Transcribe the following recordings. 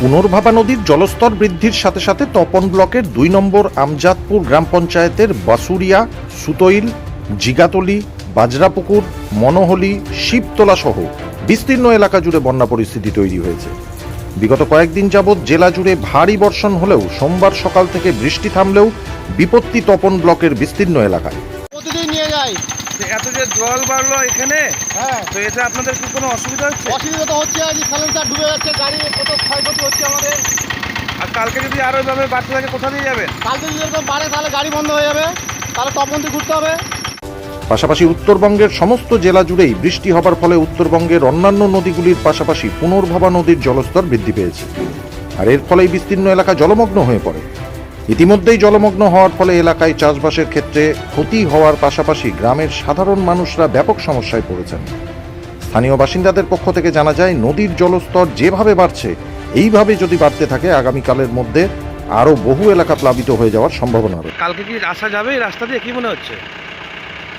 পুনর্ভাবা নদীর জলস্তর বৃদ্ধির সাথে সাথে তপন ব্লকের দুই নম্বর আমজাদপুর গ্রাম পঞ্চায়েতের বাসুরিয়া, সুতইল, জিগাতলি, বাজরাপুকুর, মনোহলি, শিবতলা সহ বিস্তীর্ণ এলাকা জুড়ে বন্যা পরিস্থিতি তৈরি হয়েছে। বিগত কয়েকদিন যাবৎ জেলা জুড়ে ভারী বর্ষণ হলেও সোমবার সকাল থেকে বৃষ্টি থামলেও বিপত্তি তপন ব্লকের বিস্তীর্ণ এলাকায়। এত যে জল বাড়লো এখানে হ্যাঁ। তো এতে আপনাদের কি কোনো অসুবিধা হচ্ছে? অসুবিধা তো হচ্ছে আজ সাইলেন্সার ডুবে যাচ্ছে গাড়ি কত ক্ষয়ক্ষতি হচ্ছে আমাদের। আর কালকে যদি আরও এভাবে বাড়তে থাকে কোথা দিয়ে যাবেন? কালকে যদি এরকম বাড়ে তাহলে গাড়ি বন্ধ হয়ে যাবে। তাহলে তপন্তি ঘুরতে হবে। পাশাপাশি উত্তরবঙ্গের সমস্ত জেলা জুড়েই বৃষ্টি হবার ফলে উত্তরবঙ্গের অন্যান্য নদীগুলির পাশাপাশি পুনর্ভাবা নদীর জলস্তর বৃদ্ধি পেয়েছে। আর এর ফলেই বিস্তীর্ণ এলাকা জলমগ্ন হয়ে পড়ে। ইতিমধ্যেই জলমগ্ন হওয়ার ফলে এলাকায় চাষবাসের ক্ষেত্রে ক্ষতি হওয়ার পাশাপাশি গ্রামের সাধারণ মানুষরা ব্যাপক সমস্যায় পড়েছেন। স্থানীয় বাসিন্দাদের পক্ষ থেকে জানা যায় নদীর জলস্তর যেভাবে বাড়ছে এইভাবে যদি বাড়তে থাকে আগামীকালের মধ্যে আরও বহু এলাকা প্লাবিত হয়ে যাওয়ার সম্ভাবনা রয়েছে। কালকে কি আসা যাবে এই রাস্তা দিয়ে কি মনে হচ্ছে?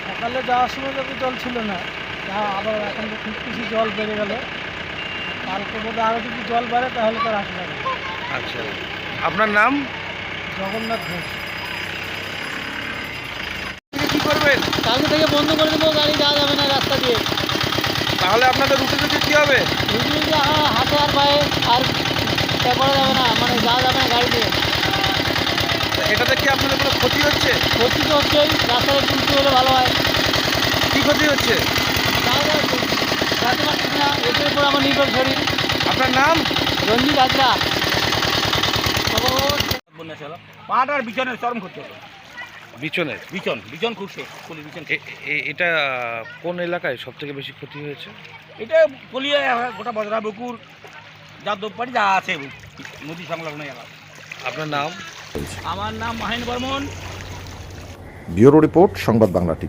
সকালে যাওয়ার সময় তো জল ছিল না। আবার এখন তো খুব কিছু জল বেড়ে গেল। কালকে বোধহয় আরও যদি জল বাড়ে তাহলে তো যাবে আচ্ছা। আপনার নাম? জগন্নাথ ঘোষ। কি করবেন? কালকে থেকে বন্ধ করে দেবো গাড়ি যাওয়া যাবে না রাস্তা দিয়ে। তাহলে আপনাদের রুটে রুটে কি হবে? যদি হা- হাতে আর পায়ে আর এ করা যাবে না মানে যাওয়া যাবে না গাড়ি দিয়ে তো এটাতে কি আপনাদের কোনো ক্ষতি হচ্ছে? ক্ষতি তো হচ্ছেই রাস্তাটা একটু উঁচু হলে ভালো হয়। কি ক্ষতি হচ্ছে? যাওয়া যাবে তো। যাতে পারছি না এটার উপর আমার নির্ভর শরীর আপনার নাম? রঞ্জিত হাজরা। বন্যা ছিল। পাহাড় বিছনের চরম ক্ষতি হলো বিচনের? বিচন বিচন খুঁজছে কুলি বিচন এ- এ- এটা কোন এলাকায় সব থেকে বেশি ক্ষতি হয়েছে? এটা কলিয়া গোটা বজরা বকুর যাদব পাড়ি যা আছে নদী সংলগ্ন এলাকা। আপনার নাম? আমার নাম মাহিন বর্মন। ব্যুরো রিপোর্ট সংবাদ বাংলা টিভি।